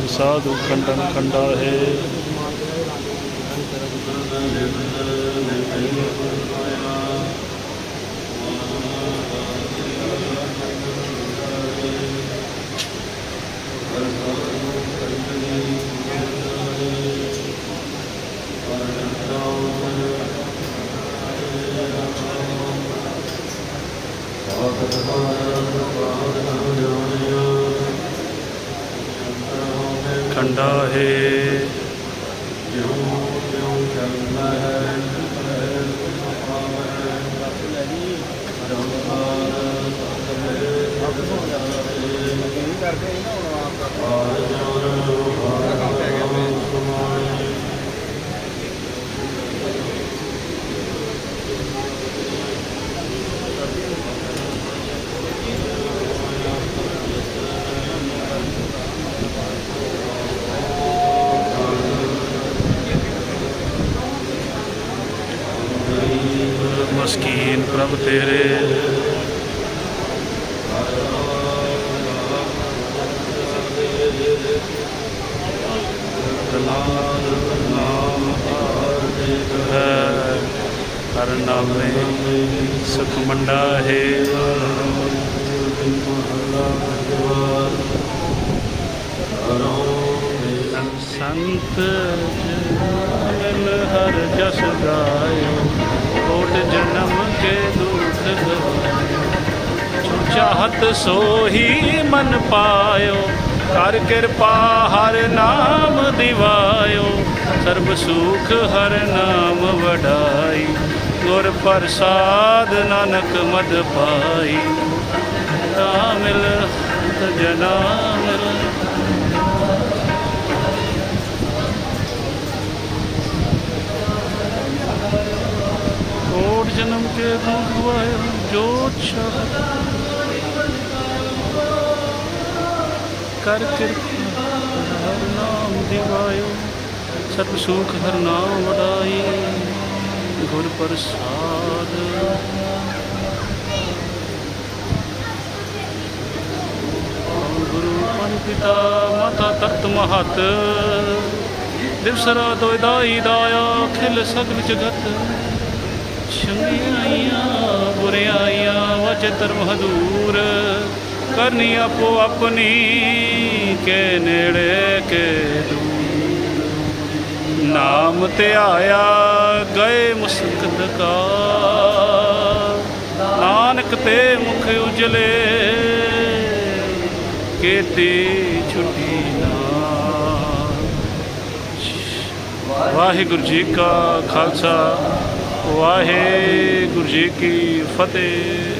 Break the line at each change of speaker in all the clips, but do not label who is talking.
ਬਿਨ ਸਾਧੂ ਖੰਡਨ ਖੰਡਾ ਹੈ। ਖੰਡਾ ਹੈ ਮਸਕੀਨ ਪ੍ਰਭ ਤੇਰੇ। ਹੈ ਹਰ ਨਾਮੇ ਸੁਖ ਮੰਡਾ ਹੈ ਸੰਤ ਜਨ ਹਰ ਜਸ ਗਾਇਓ। ਕੋਟ ਜਨਮ ਕੇ ਦੁਖ ਗਵਾਇਓ ਜੋ ਚਾਹਤ ਸੋਹੀ ਮਨ ਪਾਇਓ, ਕਰ ਕਿਰਪਾ ਹਰ ਨਾਮ ਦਿਵਾਇਓ। ਸਰਬ ਸੁਖ ਹਰ ਨਾਮ ਵਡਾਈ, ਗੁਰ ਪ੍ਰਸਾਦ ਨਾਨਕ ਮਦ ਪਾਈ। ਨਾ ਮਿਲ ਜਨਾ ਮਿਲ ਕੇ ਦੁਖ ਗਵਾਇਓ ਜੋ ਕਰ ਕਿਰਪਾ ਹਰ ਨਾਮ ਦਿਵਾਇਓ ਸਰਬ ਸੁਖ ਹਰ ਨਾਮ ਵਡਾਈ ਗੁਰ ਪ੍ਰਸਾਦ ਗੁਰੂ ਪੰਜ ਪਿਤਾ ਮਾਤਾ ਤਤ ਮਹਤ। ਦਿਵਸਰਾ ਦੋਇ ਦਾਈ ਦਾਇਆ, ਖਿਲ ਸਗਲ ਜਗਤ। ਚੰਗਿਆਈਆਂ ਬੁਰਿਆਈਆਂ ਵਚ ਧਰਮ ਹਦੂਰ ਕਰਨੀ ਆਪੋ ਆਪਣੀ ਕੇ ਨੇੜੇ ਕੇ ਦੂਰ। ਨਾਮ ਤੇ ਆਇਆ ਗਏ ਮੁਸਕਤ ਕਾ ਨਾਨਕ ਤੇ ਮੁਖ ਉਜਲੇ, ਕੀਤੀ ਛੁੱਟੀ ਨਾ। ਵਾਹਿਗੁਰੂ ਜੀ ਕਾ ਖਾਲਸਾ। ਵਾਹਿਗੁਰੂ ਜੀ ਕੀ ਫਤਿਹ।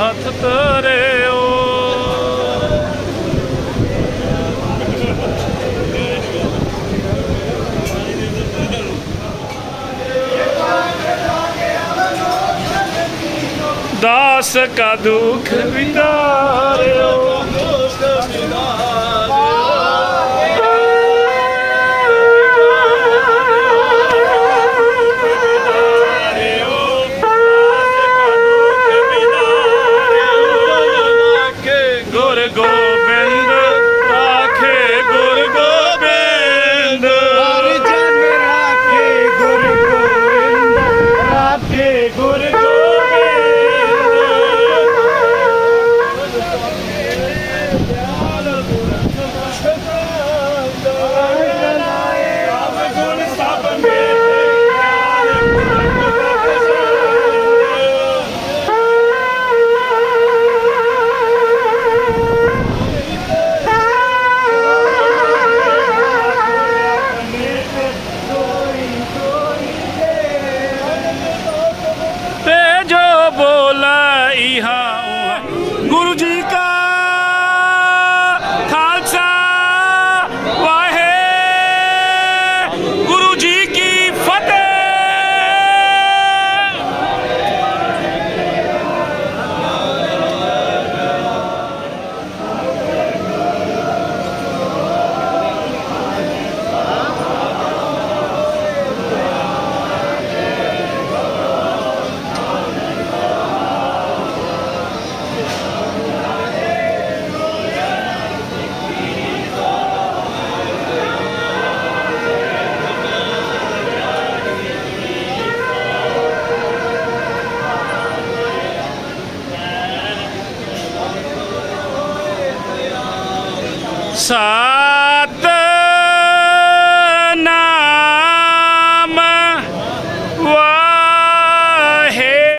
ਹੱਥ ਤੇਰੇ ਓ ਦਾਸ ਕਾ ਦੁਖ ਵਿਦਾਰਿਓ Alexa!